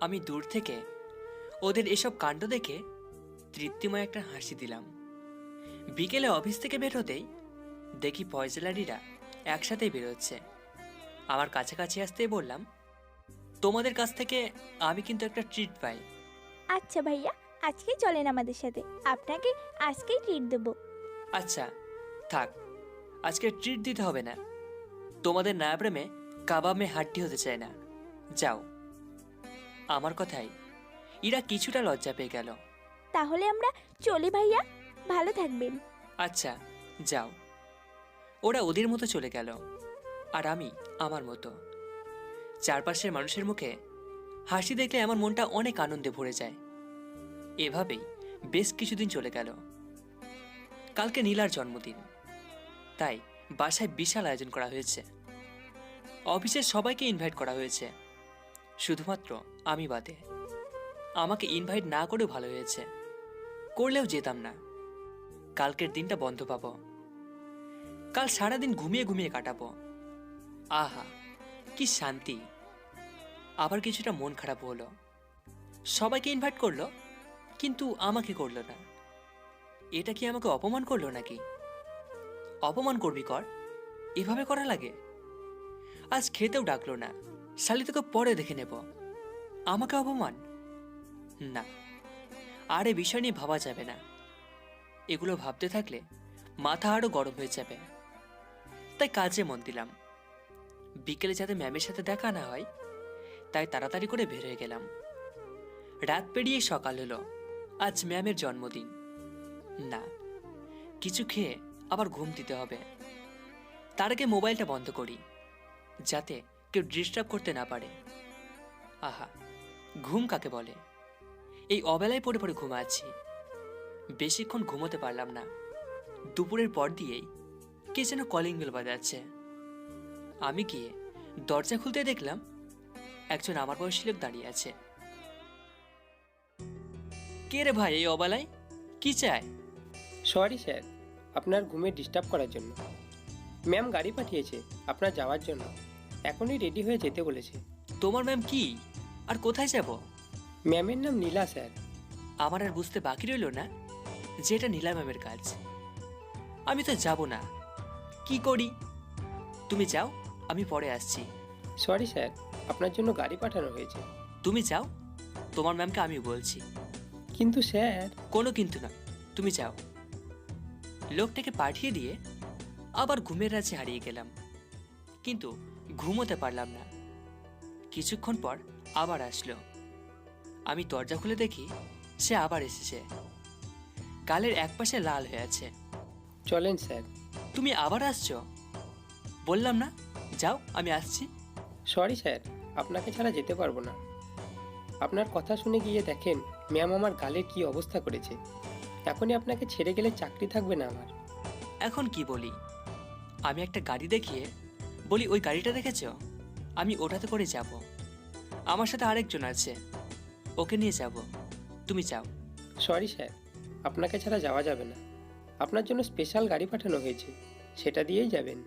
আমি দূর থেকে ওদের এসব কাণ্ড দেখে তৃপ্তিময় একটা হাসি দিলাম। বিকেলে অফিস থেকে বের হতেই দেখি পয়জেলারিরা একসাথেই বেরোচ্ছে। আমার কাছাকাছি আসতেই বললাম তোমাদের কাছ থেকে আমি কিন্তু একটা ট্রিট পাই। আচ্ছা ভাইয়া আজকেই চলেন আমাদের সাথে। আপনাকে আজকেই ট্রিট দেবো। আচ্ছা থাক আজকে ট্রিট দিতে হবে না। তোমাদের না প্রেমে কাবামে হাড্ডি হতে চায় না। যাও। আমার কথাই ইরা কিছুটা লজ্জা পেয়ে গেল। তাহলে আমরা চলি ভাইয়া। ভালো থাকবেন। আচ্ছা যাও। ওরা ওদের মতো চলে গেল আর আমি আমার মতো। চারপাশের মানুষের মুখে হাসি দেখলে আমার মনটা অনেক আনন্দে ভরে যায়। এভাবেই বেশ কিছুদিন চলে গেল। কালকে নীলার জন্মদিন। তাই বাসায় বিশাল আয়োজন করা হয়েছে। অফিসের সবাইকে ইনভাইট করা হয়েছে। শুধুমাত্র আমি বাদে। আমাকে ইনভাইট না করেও ভালো হয়েছে। করলেও যেতাম না। কালকের দিনটা বন্ধ পাবো। কাল সারাদিন ঘুমিয়ে ঘুমিয়ে কাটাবো। আহা, কি শান্তি। আবার কিছুটা মন খারাপ হলো। সবাইকে ইনভাইট করল, কিন্তু আমাকে করল না। এটা কি আমাকে অপমান করল নাকি? অপমান করবি কর। এভাবে করা লাগে? আজ খেতেও ডাকলো না। শালি তোকে পরে দেখে নেব। আমাকে অপমান? না। আর এ বিষয় নিয়ে ভাবা যাবে না। এগুলো ভাবতে থাকলে মাথা আরও গরম হয়ে যাবে। তাই কাজে মন দিলাম। বিকেলে যাতে ম্যামের সাথে দেখা না হয়, তাই তাড়াতাড়ি করে বের হয়ে গেলাম। রাত পেরিয়ে সকাল হলো। আজ ম্যামের জন্মদিন। না, কিছু খেয়ে আবার ঘুম দিতে হবে। তার আগে মোবাইলটা বন্ধ করি। যাতে কেউ ডিস্টার্ব করতে না পারে। আহা, ঘুম কাকে বলে? এই অবেলায় পড়ে পড়ে ঘুমাচ্ছি। বেশিক্ষণ ঘুমোতে পারলাম না। দুপুরের পর দিয়েই কে যেন কলিং বেল বাজাচ্ছে। আমি গিয়ে দরজা খুলতে দেখলাম? একজন আমার বয়সী লোক দাঁড়িয়ে আছে। কে রে ভাই এই অবেলায়? কি চায়? সরি স্যার আপনার ঘুমে ডিস্টার্ব করার জন্য। ম্যাম গাড়ি পাঠিয়েছে, আপনার যাওয়ার জন্য। এখনই রেডি হয়ে যেতে বলেছে। তোমার ম্যাম কি? আর কোথায় যাব? ম্যামের নাম নীলা স্যার আমার আর বুঝতে বাকি রইল না যে এটা নীলা ম্যামের কাজ। আমি তো যাব না। কি করি? তুমি যাও আমি পরে আসছি। সরি স্যার আপনার জন্য গাড়ি পাঠানো হয়েছে। তুমি যাও তোমার ম্যামকে আমি বলছি। কিন্তু স্যার কোনো কিন্তু না তুমি যাও। লোকটাকে পাঠিয়ে দিয়ে আবার ঘুমের রাজ্যে হারিয়ে গেলাম। কিন্তু ঘুমোতে পারলাম না। কিছুক্ষণ পর আবার আসলো। আমি দরজা খুলে দেখি সে আবার এসেছে। গালের একপাশে লাল হয়ে আছে। চলেন স্যার। তুমি আবার আসছো? বললাম না যাও আমি আসছি। সরি স্যার আপনাকে ছাড়া যেতে পারব না। আপনার কথা শুনে গিয়ে দেখেন ম্যাম আমার গালের কি অবস্থা করেছে। এখনই আপনাকে ছেড়ে গেলে চাকরি থাকবে না আমার। এখন কি বলি? আমি একটা গাড়ি দেখিয়ে বলি ওই গাড়িটা দেখেছ? আমি ওটাতে করে যাব। আমার সাথে আরেকজন আছে। ওকে নিয়ে যাব। তুমি যাও। সরি স্যার আপনাকে ছাড়া যাওয়া যাবে না। আপনার জন্য স্পেশাল গাড়ি পাঠানো হয়েছে। সেটা দিয়েই যাবেন।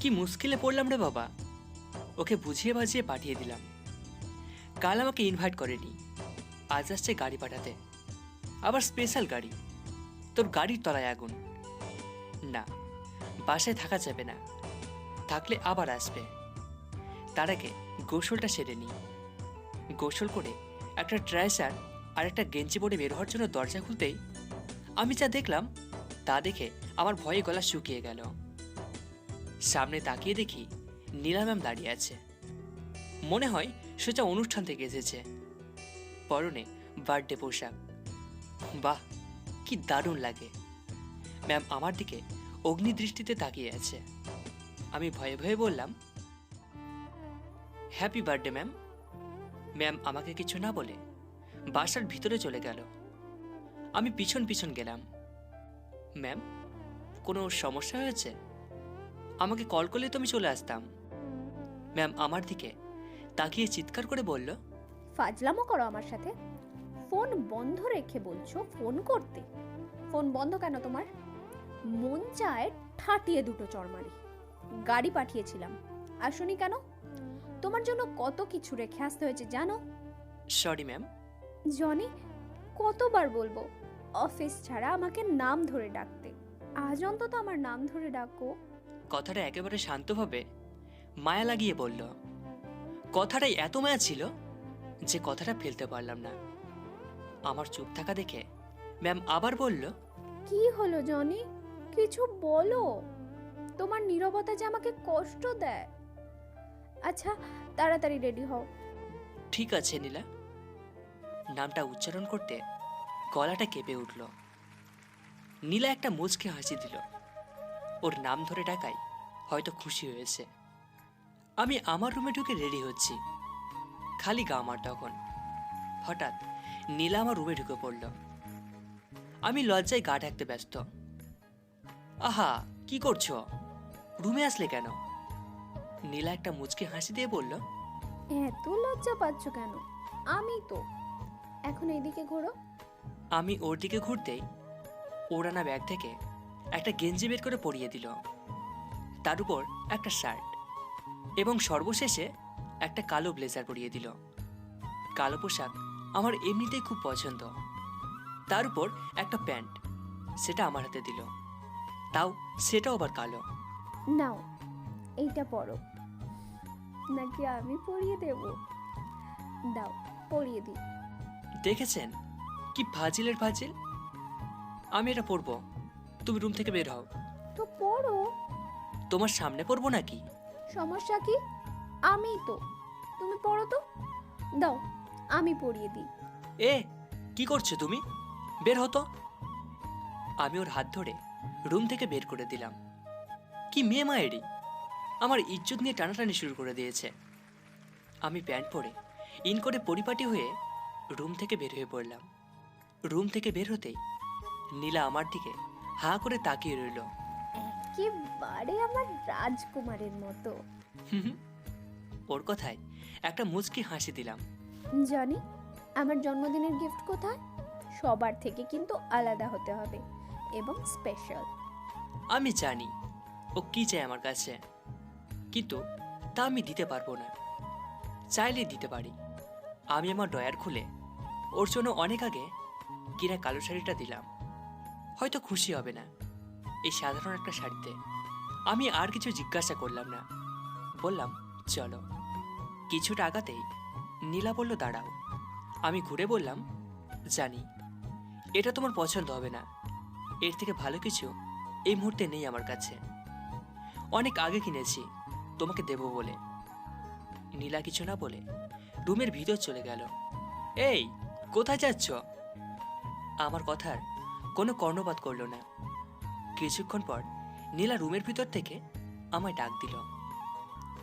কি মুশকিলে পড়লাম রে বাবা। ওকে বুঝিয়ে বাজিয়ে পাঠিয়ে দিলাম। কাল আমাকে ইনভাইট করেনি। আজ আসছে গাড়ি পাঠাতে। আবার স্পেশাল গাড়ি। তোর গাড়ির তলায় আগুন। না বাসায় থাকা যাবে না। থাকলে আবার আসবে। তার আগে গোসলটা সেরে নিই। গোসল করে একটা ট্রাইসার আর একটা গেঞ্জি পরে বের হওয়ার জন্য দরজা খুলতেই আমি যা দেখলাম তা দেখে আমার ভয়ে গলা শুকিয়ে গেল। সামনে তাকিয়ে দেখি নীলা ম্যাম দাঁড়িয়ে আছে। মনে হয় সোজা অনুষ্ঠান থেকে এসেছে। পরনে বার্থডে পোশাক। বাহ, কি দারুণ লাগে। ম্যাম আমার দিকে অগ্নিদৃষ্টিতে তাকিয়ে আছে। আমি ভয়ে ভয়ে বললাম হ্যাপি বার্থডে ম্যাম ম্যাম আমাকে কিছু না বলে বাসার ভিতরে চলে গেল। আমি পিছন পিছন গেলাম। ম্যাম কোনো সমস্যা হয়েছে? আমাকে কল করলে তো আমি চলে আসতাম। ম্যাম আমার দিকে তাকিয়ে চিৎকার করে বলল, ফাজলামো করো আমার সাথে। ফোন বন্ধ রেখে বলছো, ফোন করতে। ফোন বন্ধ কেন তোমার? মন চায় ঠাটিয়ে দুটো চরমারি গাড়ি পাঠিয়েছিলাম। আসুনি কেন? তোমার জন্য কত কিছু রেখে আসতে হয়েছে জানো? সরি ম্যাম জনি কতবার বলব অফিস ছাড়া আমাকে নাম ধরে ডাকতে। আজ অন্তত আমার নাম ধরে ডাকো। কথাটা একেবারে শান্তভাবে মায়া লাগিয়ে বলল। কথাটাই এত মায়া ছিল যে কথাটা ফেলতে পারলাম না। আমার চুপ থাকা দেখে ম্যাম আবার বলল কি হলো জনি? কিছু বলো। তোমার নীরবতা যে আমাকে কষ্ট দেয়। আচ্ছা তাড়াতাড়ি রেডি হও। ঠিক আছে, নীলা। নামটা উচ্চারণ করতে গলাটা কেঁপে উঠল। নীলা একটা মুচকে হাসি দিল। ওর নাম ধরে ডাকাই হয়তো খুশি হয়েছে। আমি আমার রুমে ঢুকে রেডি হচ্ছি। খালি গা আমার তখন। হঠাৎ নীলা আমার রুমে ঢুকে পড়ল। আমি লজ্জায় গা ঢাকতে ব্যস্ত। আহা, কি করছ? রুমে আসলে কেন? নীলা একটা মুচকে হাসি দিয়ে বলল এত লজ্জা পাচ্ছ কেন? আমি তো। এখন এইদিকে ঘোরো। আমি ওর দিকে ঘুরতেই ওড়ানা ব্যাগ থেকে একটা গেঞ্জি বের করে পরিয়ে দিল। তার উপর একটা শার্ট এবং সর্বশেষে একটা কালো ব্লেজার পরিয়ে দিল। কালো পোশাক আমার এমনিতেই খুব পছন্দ। তার উপর একটা প্যান্ট সেটা আমার হাতে দিল। তাও সেটাও আবার কালো। নাও এইটা পড়ো নাকি আমি পড়িয়ে দেব? দাও পড়িয়ে দিই। দেখেছেন? কি ফাজিলের ফাজিল আমি এটা পরবো। তুমি রুম থেকে বের হও। তো পড়ো তোমার সামনে পরবো নাকি? সমস্যা কি? আমি তো। তুমি পড়ো তো? দাও আমি পড়িয়ে দিই। এ কি করছ তুমি? বের হতো আমি ওর হাত ধরে রুম থেকে বের করে দিলাম। কি মেয়ে মায়েরই। আমার ইজ্জত নিয়ে টানাটানি শুরু করে দিয়েছে। আমি প্যান্ট পরে ইন করে পরিপাটি হয়ে রুম থেকে বের হয়ে পড়লাম। রুম থেকে বের হতেই নীলা আমার দিকে হা করে তাকিয়ে রইল। একেবারে আমার রাজকুমারের মতো। ওর কথায় একটা মুচকি হাসি দিলাম। জানি আমার জন্মদিনের গিফট কোথায়? সবার থেকে কিন্তু আলাদা হতে হবে এবং স্পেশাল আমি জানি ও কি চায় আমার কাছে? কিন্তু তা আমি দিতে পারব না। চাইলে দিতে পারি। আমি আমার ডয়ার খুলে ওর জন্য অনেক আগে কিনা কালো শাড়িটা দিলাম। হয়তো খুশি হবে না এই সাধারণ একটা শাড়িতে। আমি আর কিছু জিজ্ঞাসা করলাম না। বললাম, চলো। কিছুটা আগাতেই নীলা বলল, দাঁড়াও। আমি ঘুরে বললাম, জানি। এটা তোমার পছন্দ হবে না। এর থেকে ভালো কিছু এই মুহূর্তে নেই আমার কাছে। অনেক আগে কিনেছি। তোমাকে দেব বলে। নীলা কিছু না বলে রুমের ভিতর চলে গেল। এই কোথায় যাচ্ছ? আমার কথার কোনো কর্ণপাত করল না। কিছুক্ষণ পর নীলা রুমের ভিতর থেকে আমায় ডাক দিল।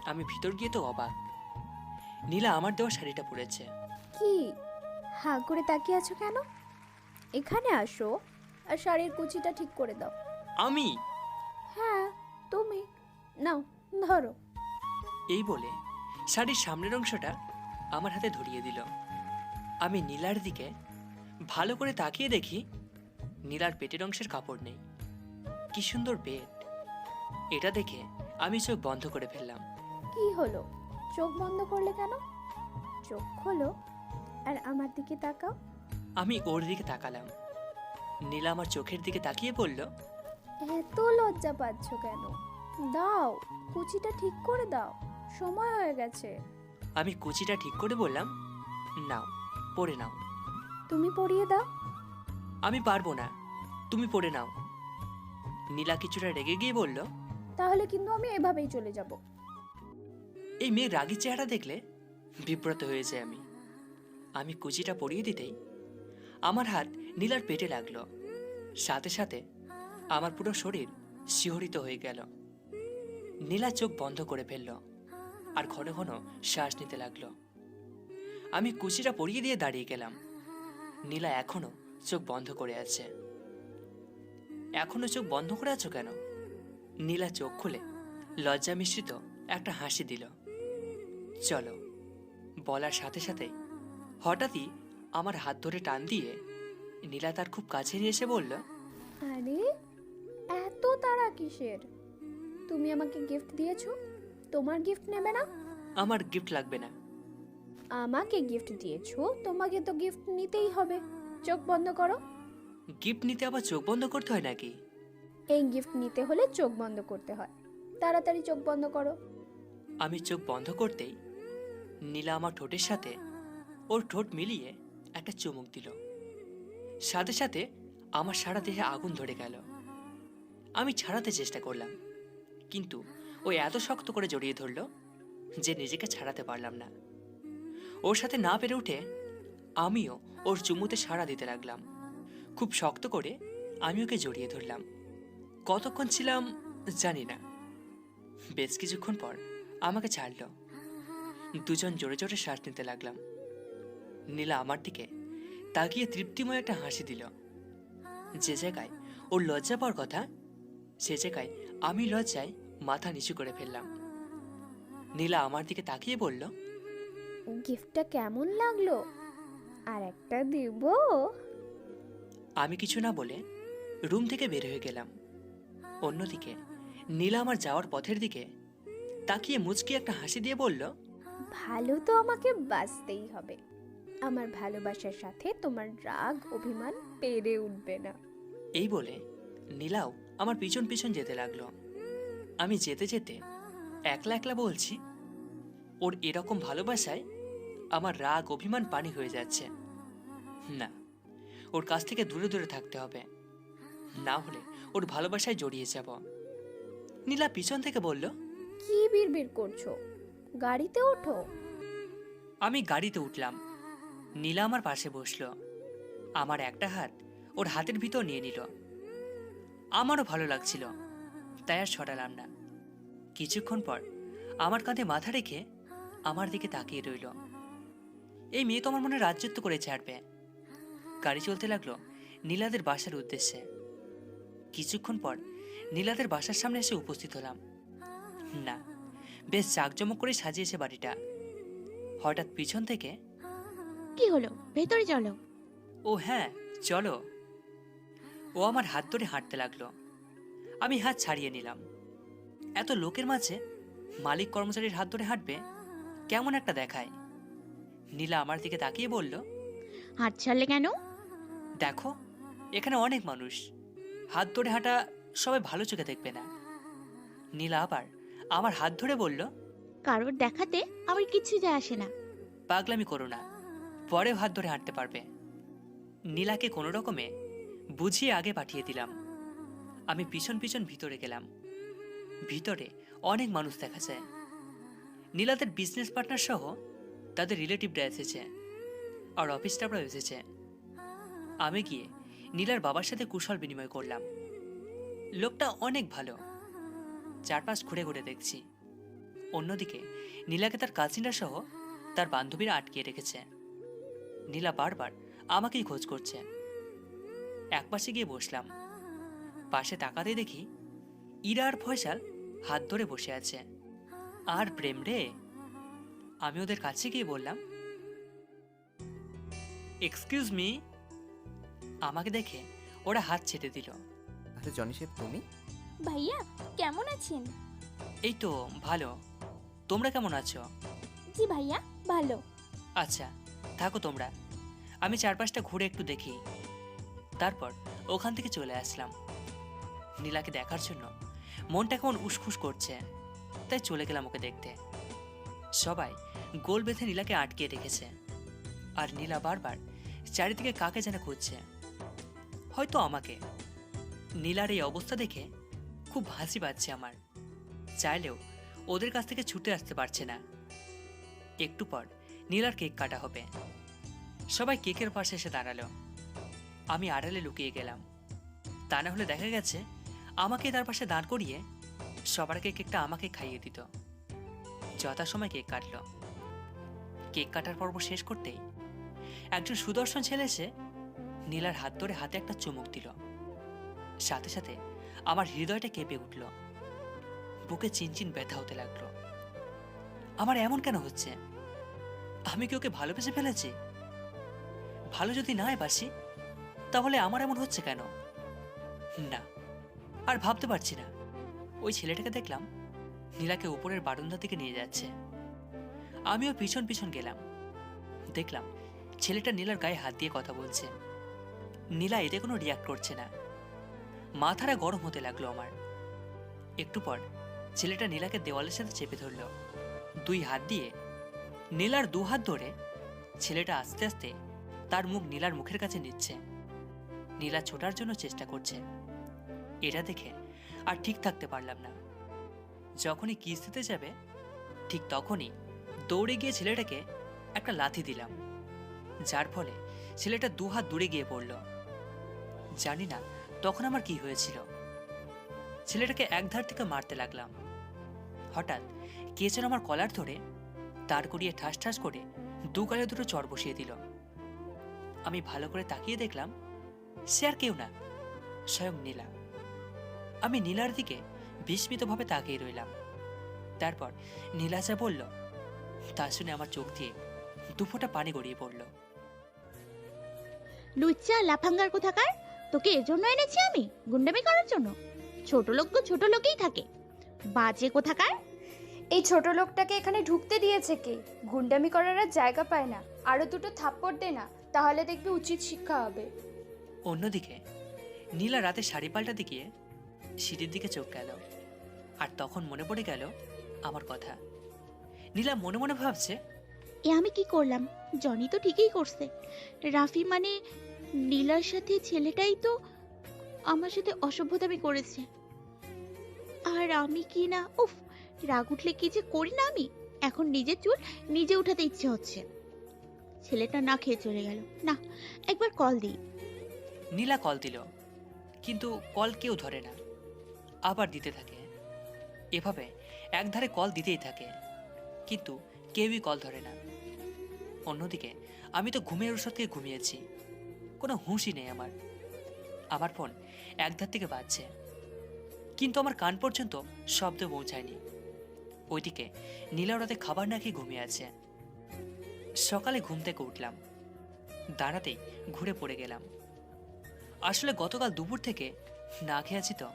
আমি ভিতর গিয়ে তো অবাক। নীলা আমার দেওয়া শাড়িটা পরেছে। কি? হা করে তাকিয়ে আছো কেন? এখানে আসো আর শাড়ির কুচিটা ঠিক করে দাও। আমি? হ্যাঁ নাও ধরো। এই বলে শাড়ির সামনের অংশটা আমার হাতে ধরিয়ে দিল। আমি নীলার দিকে ভালো করে তাকিয়ে দেখি নীলার পেটের অংশের কাপড় নেই। কি সুন্দর পেট। এটা দেখে আমি চোখ বন্ধ করে ফেললাম। কি হলো? চোখ বন্ধ করলে কেন? চোখ খোলো আর আমার দিকে তাকাও। আমি ওর দিকে তাকালাম। নীলা আমার চোখের দিকে তাকিয়ে বলল এত লজ্জা পাচ্ছ কেন? দাও কুচিটা ঠিক করে দাও সময় হয়ে গেছে। আমি কুচিটা ঠিক করে বললাম নাও পরে নাও। তুমি পরিয়ে দাও। আমি পারব না তুমি পরে নাও। নীলা কিছুটা রেগে গিয়ে বলল তাহলে কিন্তু আমি এভাবেই চলে যাব। এই মেয়ের রাগি চেহারা দেখলে বিব্রত হয়ে যাই আমি। আমি কুচিটা পরিয়ে দিতেই আমার হাত নীলার পেটে লাগল। সাথে সাথে আমার পুরো শরীর শিহরিত হয়ে গেল। নীলা চোখ বন্ধ করে ফেলল আর ঘন ঘন শ্বাস নিতে লাগল। আমি কুচিটা পরিয়ে দিয়ে দাঁড়িয়ে গেলাম। নীলা এখনও চোখ বন্ধ করে আছে। এখনও চোখ বন্ধ করে আছো কেন? নীলা চোখ খুলে লজ্জা মিশ্রিত একটা হাসি দিল। চলো, বলার সাথে সাথে হঠাৎই আমার হাত ধরে টান দিয়ে নীলা তার খুব কাছে নিয়ে এসে বলল, আরে, এত তাড়া কিসের? তুমি আমাকে গিফট দিয়েছ? তোমার গিফট নেবে না? আমার গিফট লাগবে না। আমাকে গিফট দিয়েছ? তোমাকে তো গিফট নিতেই হবে। চোখ বন্ধ করো। গিফট নিতে আবার চোখ বন্ধ করতে হয় নাকি? এই গিফট নিতে হলে চোখ বন্ধ করতে হয়। তাড়াতাড়ি চোখ বন্ধ করো। আমি চোখ বন্ধ করতেই নীলা আমার ঠোঁটের সাথে ওর ঠোঁট মিলিয়ে একটা চুমুক দিল। সাথে সাথে আমার সারা দেহে আগুন ধরে গেল। আমি ছাড়াতে চেষ্টা করলাম। কিন্তু ও এত শক্ত করে জড়িয়ে ধরলো যে নিজেকে ছাড়াতে পারলাম না। ওর সাথে না পেরে উঠে আমিও ওর চুমুতে সাড়া দিতে লাগলাম। খুব শক্ত করে আমি ওকে জড়িয়ে ধরলাম। কতক্ষণ ছিলাম জানি না। বেশ কিছুক্ষণ পর আমাকে ছাড়লো। দুজন জোরে জোরে শ্বাস নিতে লাগলাম। নীলা আমার দিকে তাকিয়ে তৃপ্তিময় একটা হাসি দিল। যে জায়গায় ওর লজ্জা পাওয়ার কথা, সে জায়গায় আমি লজ্জায় মাথা নিচু করে ফেললাম। নীলা আমার দিকে তাকিয়ে বলল গিফটটা কেমন লাগল? আর একটা দেব? আমি কিছু না বলে রুম থেকে বের হয়ে গেলাম। অন্যদিকে নীলা আমার যাওয়ার পথের দিকে তাকিয়ে মুচকি একটা হাসি দিয়ে বলল ভালো তো আমাকে বাঁচতেই হবে। আমার ভালোবাসার সাথে তোমার রাগ অভিমান পেরে উঠবে না। এই বলে নীলাও আমার পিছন পিছন যেতে লাগল। আমি যেতে যেতে একলা একলা বলছি ওর এরকম ভালোবাসায় আমার রাগ অভিমান পানি হয়ে যাচ্ছে। না ওর কাছ থেকে দূরে দূরে থাকতে হবে। না হলে ওর ভালোবাসায় জড়িয়ে যাব। নীলা পিছন থেকে বলল কি বিড়বিড় করছ? গাড়িতে ওঠো। আমি গাড়িতে উঠলাম। নীলা আমার পাশে বসল। আমার একটা হাত ওর হাতের ভিতর নিয়ে নিল। আমারও ভালো লাগছিল। তাই আর ছড়ালাম না। কিছুক্ষণ পর আমার কাঁধে মাথা রেখে আমার দিকে তাকিয়ে রইল। এই মেয়ে তো আমার মনে রাজ্যত্ব করে ছাড়বে। গাড়ি চলতে লাগল নীলাদের বাসার উদ্দেশ্যে। কিছুক্ষণ পর নীলাদের বাসার সামনে এসে উপস্থিত হলাম। না বেশ জাঁকজমক করে সাজিয়েছে বাড়িটা। হঠাৎ পিছন থেকে কি হলো? ভেতরে চলো। ও হ্যাঁ চলো। ও আমার হাত ধরে হাঁটতে লাগল। আমি হাত ছাড়িয়ে নিলাম। এত লোকের মাঝে মালিক কর্মচারীর হাত ধরে হাঁটবে কেমন একটা দেখায়। নীলা আমার দিকে তাকিয়ে বলল হাত ছাড়লে কেন? দেখো এখানে অনেক মানুষ। হাত ধরে হাঁটা সবাই ভালো চোখে দেখবে না। নীলা আবার আমার হাত ধরে বলল কারোর দেখাতে আমার কিচ্ছু যায় আসে না। পাগলামি করো না পরেও হাত ধরে হাঁটতে পারবে। নীলাকে কোনো রকমে বুঝিয়ে আগে পাঠিয়ে দিলাম। আমি পিছন পিছন ভিতরে গেলাম। ভিতরে অনেক মানুষ দেখা যায় নীলাদের বিজনেস পার্টনার সহ তাদের রিলেটিভরা এসেছে আর অফিস স্টাফরাও এসেছে। আমি গিয়ে নীলার বাবার সাথে কুশল বিনিময় করলাম। লোকটা অনেক ভালো। চারপাশ ঘুরে ঘুরে দেখছি। অন্যদিকে নীলাকে তার কাজিনরা সহ তার বান্ধবীরা আটকিয়ে রেখেছে। নীলা বারবার আমাকেই খোঁজ করছে। একপাশে গিয়ে বসলাম। পাশে তাকাতে দেখি ইরা আর ফয়সাল হাত ধরে বসে আছে। আর প্রেম রে আমি ওদের কাছে গিয়ে বললাম এক্সকিউজ মি আমাকে দেখে ওরা হাত ছেড়ে দিল। আচ্ছা জনি সাহেব তুমি? ভাইয়া কেমন আছেন? এই তো ভালো। তোমরা কেমন আছো? জি ভাইয়া ভালো। আচ্ছা থাকো তোমরা। আমি চারপাশটা ঘুরে একটু দেখি। তারপর ওখান থেকে চলে আসলাম। নীলাকে দেখার জন্য। মনটা কেমন উসখুস করছে। তাই চলে গেলাম ওকে দেখতে। সবাই গোল বেঁধে নীলাকে আটকে রেখেছে। আর নীলা বারবার চারিদিকে কাকে যেন খুঁজছে। হয়তো আমাকে। নীলার এই অবস্থা দেখে খুব হাসি পাচ্ছে আমার। চাইলেও ওদের কাছ থেকে ছুটে আসতে পারছে না। একটু পর নীলার কেক কাটা হবে। সবাই কেকের পাশে এসে দাঁড়াল। আমি আড়ালে লুকিয়ে গেলাম। তা না হলে দেখা গেছে আমাকে তার পাশে দাঁড় করিয়ে সবার আগে কেকটা আমাকে খাইয়ে দিত। যথাসময় কেক কাটল। কেক কাটার পর্ব শেষ করতেই একজন সুদর্শন ছেলে এসে নীলার হাত ধরে হাতে একটা চুমুক দিল। সাথে সাথে আমার হৃদয়টা কেঁপে উঠল। বুকে চিনচিন ব্যথা হতে লাগল। আমার এমন কেন হচ্ছে? আমি কি ওকে ভালোবেসে ফেলেছি? ভালো যদি নাই বাসি, তাহলে আমার এমন হচ্ছে কেন? না আর ভাবতে পারছি না। ওই ছেলেটাকে দেখলাম নীলাকে উপরের বারান্দা থেকে নিয়ে যাচ্ছে। আমিও পিছন পিছন গেলাম। দেখলাম ছেলেটা নীলার গায়ে হাত দিয়ে কথা বলছে। নীলা এতে কোনো রিয়াক্ট করছে না। মাথাটা গরম হতে লাগল আমার। একটু পর ছেলেটা নীলাকে দেওয়ালের সাথে চেপে ধরলো। দুই হাত দিয়ে নীলার দু হাত ধরে ছেলেটা আস্তে আস্তে তার মুখ নীলার মুখের কাছে নিচ্ছে। নীলা ছোটার জন্য চেষ্টা করছে। এটা দেখে আর ঠিক থাকতে পারলাম না। যখনই কিস দিতে যাবে, ঠিক তখনই দৌড়ে গিয়ে ছেলেটাকে একটা লাথি দিলাম, যার ফলে ছেলেটা দুহাত দূরে গিয়ে পড়ল। জানি না তখন আমার কি হয়েছিল। ছেলেটাকে এক ধার থেকে মারতে লাগলাম। হঠাৎ কে যেন আমার কলার ধরে তার করিয়ে ঠাস ঠাস করে দু গালে দুটো চর বসিয়ে দিল। আমি ভালো করে তাকিয়ে দেখলাম, সে আর কেউ না, স্বয়ং নীলা। আমি নীলার দিকে বিস্মিতভাবে তাকিয়ে রইলাম। তারপর নীলা যা বলল তা শুনে আমার চোখ দিয়ে দুফোঁটা পানি গড়িয়ে পড়ল। লুচ্চা লাফাঙ্গার কোথাকার? তোকে এজন্য এনেছি আমি গুন্ডামি করার জন্য। ছোট লোক তো ছোট লোকই থাকে। বাজে কোথাকার? এই ছোট লোকটাকে এখানে ঢুকতে দিয়েছে কে? গুন্ডামি করার আর জায়গা পায় না। আরও দুটো থাপ্পড় দে না তাহলে দেখবি উচিত শিক্ষা হবে। অন্যদিকে নীলা রাতে শাড়ি পাল্টাতে গিয়ে সিঁড়ির দিকে চোখ গেল। আর তখন মনে পড়ে গেল আমার কথা। নীলা মনে মনে ভাবছে এ আমি কি করলাম? জনি তো ঠিকই করছে। রাফি মানে নীলার সাথে ছেলেটাই তো আমার সাথে অসভ্যতামি করেছে। আর আমি কি না? উফ রাগ উঠলে কি যে করি না আমি? এখন নিজের চুল নিজে উঠাতে ইচ্ছে হচ্ছে। ছেলেটা না খেয়ে চলে গেল। না একবার কল দিই। নীলা কল দিল কিন্তু কল কেউ ধরে না। আবার দিতে থাকে। এভাবে একধারে কল দিতেই থাকে, কিন্তু কেউই কল ধরে না। অন্যদিকে, আমি তো ঘুমের ওষুধ থেকে ঘুমিয়েছি, কোনো হুঁশই নেই আমার। আমার ফোন একধার থেকে বাজছে, কিন্তু আমার কান পর্যন্ত শব্দ পৌঁছায়নি। ওইদিকে নীলা খাবার না খেয়ে ঘুমিয়ে আছে। সকালে ঘুম থেকে উঠলাম, দাঁড়াতেই ঘুরে পড়ে গেলাম। আসলে গতকাল দুপুর থেকে না খেয়ে আছি তো।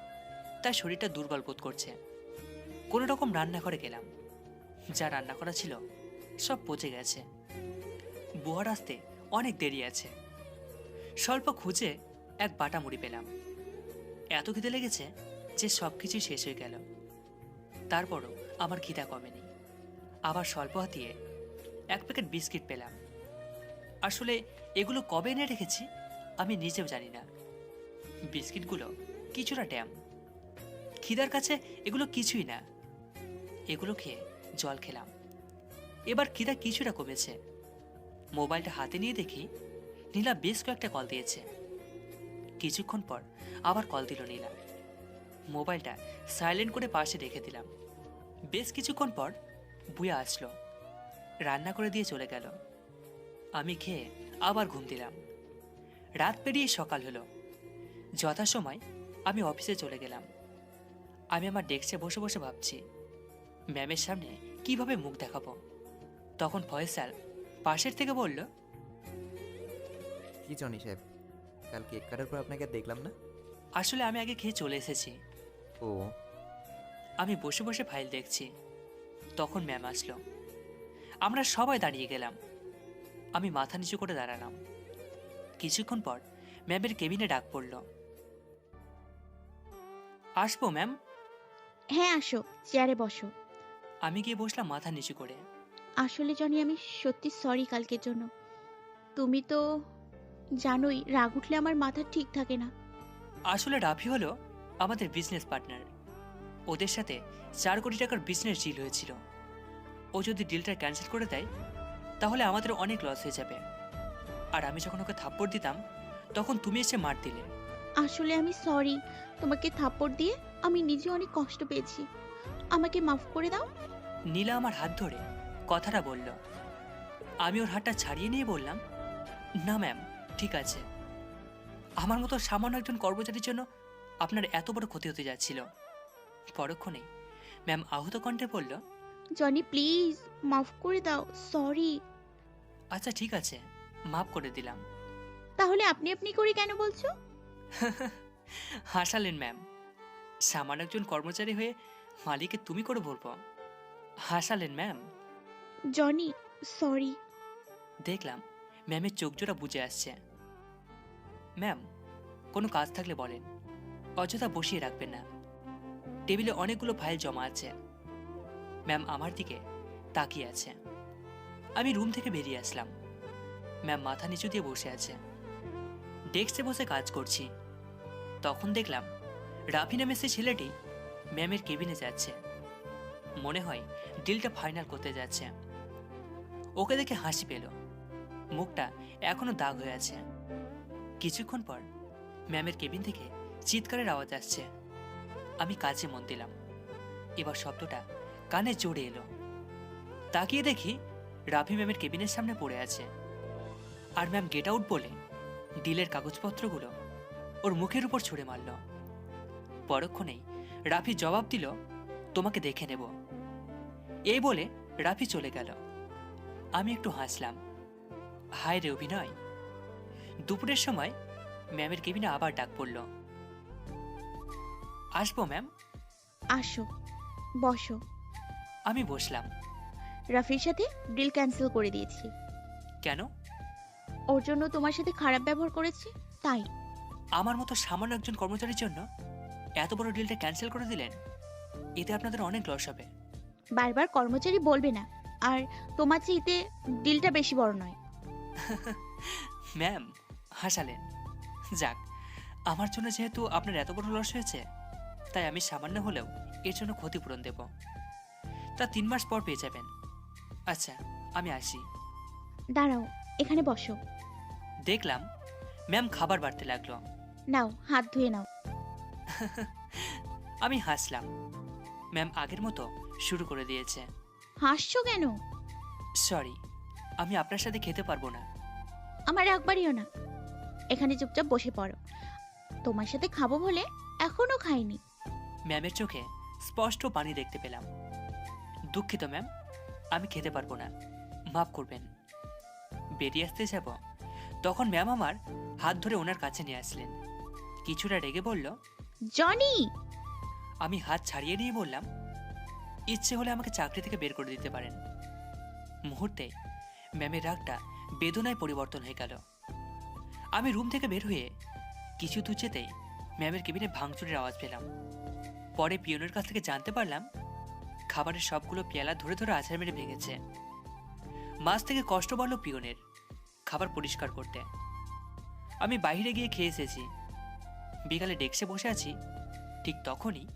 তাই শরীরটা দুর্বল বোধ করছে। কোনো রকম রান্নাঘরে গেলাম। যা রান্না করা ছিল, সব পচে গেছে। বুহার আসতে অনেক দেরি আছে। স্বল্প খুঁজে এক বাটা মুড়ি পেলাম। এত খিদে লেগেছে যে সব কিছুই শেষ হয়ে গেল। তারপরও আমার খিদা কমেনি। আবার স্বল্প হাতিয়ে এক প্যাকেট বিস্কিট পেলাম। আসলে এগুলো কবে এনে রেখেছি আমি নিজেও জানি না। বিস্কিটগুলো কিছুটা ড্যাম। খিদার কাছে এগুলো কিছুই না। এগুলো খেয়ে জল খেলাম। এবার খিদা কিছুটা কমেছে। মোবাইলটা হাতে নিয়ে দেখি নীলা বেশ কয়েকটা কল দিয়েছে। কিছুক্ষণ পর আবার কল দিল নীলা। মোবাইলটা সাইলেন্ট করে পাশে রেখে দিলাম। বেশ কিছুক্ষণ পর বুয়া আসলো। রান্না করে দিয়ে চলে গেল। আমি খেয়ে আবার ঘুম দিলাম। রাত পেরিয়ে সকাল হলো। যথাসময় আমি অফিসে চলে গেলাম। আমি আমার ডেস্কে বসে বসে ভাবছি ম্যামের সামনে কীভাবে মুখ দেখাবো? তখন ফয়সাল পাশের থেকে বলল কি জনি সাহেব? কাল কেক কাটার পর আপনাকে আর দেখলাম না? আসলে আমি আগে খেয়ে চলে এসেছি। ও। আমি বসে বসে ফাইল দেখছি। তখন ম্যাম আসলো আমরা সবাই দাঁড়িয়ে গেলাম। আমি মাথা নিচু করে দাঁড়ালাম। কিছুক্ষণ পর ম্যামের কেবিনে ডাক পড়ল আসব ম্যাম? হ্যাঁ আসো চেয়ারে বসো। আমি গিয়ে বসলাম মাথা নিচু করে। আসলে জনি আমি সত্যি সরি কালকের জন্য। তুমি তো জানোই রাগ উঠলে আমার মাথা ঠিক থাকে না। আসলে রাফি হলো আমাদের বিজনেস পার্টনার ওদের সাথে চার কোটি টাকার বিজনেস ডিল হয়েছিল। ও যদি ডিলটা ক্যান্সেল করে দেয় তাহলে আমাদের অনেক লস হয়ে যাবে। আর আমি যখন ওকে থাপ্পড় দিতাম তখন তুমি এসে মার দিলে। আসলে আমি সরি তোমাকে থাপ্পড় দিয়ে আমি নিজে অনেক কষ্ট পেয়েছি। আমাকে মাফ করে দাও। নীলা আমার হাত ধরে কথাটা বলল। আমি ওর হাতটা ছাড়িয়ে নিয়ে বললাম না ম্যাম ঠিক আছে। আমার মতো সামান্য একজন কর্মচারীর জন্য আপনার এত বড় ক্ষতি হতে যাচ্ছিল। পরক্ষণেই ম্যাম আহত কণ্ঠে বলল জনি প্লিজ মাফ করে দাও সরি। আচ্ছা ঠিক আছে মাফ করে দিলাম। তাহলে আপনি আপনি করে কেন বলছো? হাসালেন ম্যাম। সামান্য একজন কর্মচারী হয়ে মালিকে তুমি করে বলব। হাসালেন ম্যাম। Johnny sorry. দেখলাম ম্যামের চোখ জোড়া বুঝে আসছে। ম্যাম কোনো কাজ থাকলে বলেন। অযথা বসিয়ে রাখবেন না। টেবিলে অনেকগুলো ফাইল জমা আছে। ম্যাম আমার দিকে তাকিয়ে আছে। আমি রুম থেকে বেরিয়ে আসলাম। ম্যাম মাথা নিচু দিয়ে বসে আছে। ডেস্কে বসে কাজ করছি। তখন দেখলাম রাফি নামে সে ছেলেটি ম্যামের কেবিনে যাচ্ছে। মনে হয় ডিলটা ফাইনাল করতে যাচ্ছে। ওকে দেখে হাসি পেল। মুখটা এখনও দাগ হয়ে আছে। কিছুক্ষণ পর ম্যামের কেবিন থেকে চিৎকারের আওয়াজ আসছে। আমি কাজে মন দিলাম। এবার শব্দটা কানে জোরে এলো। তাকিয়ে দেখি রাফি ম্যামের কেবিনের সামনে পড়ে আছে। আর ম্যাম গেট আউট বলে ডিলের কাগজপত্রগুলো ওর মুখের উপর ছুঁড়ে মারল। পরক্ষণেই রাফি জবাব দিল তোমাকে দেখে নেব। এই বলে রাফি চলে গেল। আমি একটু হাসলাম। হায় রে অভিনয়! দুপুরের সময় ম্যামের কেবিনে আবার ডাক পড়ল। আসব ম্যাম? আসো বসো। আমি বসলাম। রাফির সাথে ডিল ক্যান্সেল করে দিয়েছি। কেন? ওর জন্য তোমার সাথে খারাপ ব্যবহার করেছে তাই। আমার মতো সামান্য একজন কর্মচারীর জন্য এত বড় ডিলটা ক্যান্সেল করে দিলেন? এতে আপনাদের অনেক লস হবে। বারবার কর্মচারী বলবে না আর তোমার চাইতে ডিলটা বেশি বড় নয়। ম্যাম হাসালেন। যাক আমার জন্য যেহেতু আপনার এত বড় লস হয়েছে তাই আমি সামান্য হলেও এর জন্য ক্ষতিপূরণ দেব। তা তিন মাস পর পেয়ে যাবেন। আচ্ছা আমি আসি। দাঁড়াও এখানে বসো। দেখলাম ম্যাম খাবার বাড়তে লাগল। নাও হাত ধুয়ে নাও। আমি হাসলাম। ম্যাম আগের মতো শুরু করে দিয়েছে। হাসছো কেন? সরি আমি আপনার সাথে খেতে পারব না। আমার একবারইও না। এখানে চুপচাপ বসে পড়ো। তোমার সাথে খাব বলে এখনও খাইনি। ম্যামের চোখে স্পষ্ট পানি দেখতে পেলাম। দুঃখিত ম্যাম আমি খেতে পারব না। মাফ করবেন। বেরিয়ে আসতে যাব। তখন ম্যাম আমার হাত ধরে ওনার কাছে নিয়ে আসলেন। কিছুটা রেগে বলল জনি! আমি হাত ছাড়িয়ে নিয়ে বললাম, ইচ্ছে হলে আমাকে চাকরি থেকে বের করে দিতে পারেন। মুহূর্তে ম্যামের রাগটা বেদনায় পরিবর্তন হয়ে গেল। আমি রুম থেকে বের হয়ে কিছু দূর ম্যামের কেবিনে ভাঙচুরের আওয়াজ পেলাম। পরে পিয়নের কাছ থেকে জানতে পারলাম, খাবারের সবগুলো পেয়ালা ধরে ধরে আছাড় মেরে ভেঙেছে। মাছ থেকে কষ্ট বাড়লো পিয়নের খাবার পরিষ্কার করতে। আমি বাইরে গিয়ে খেয়ে এসেছি। বিকালে ডেস্কে বসে আছি ঠিক তখনই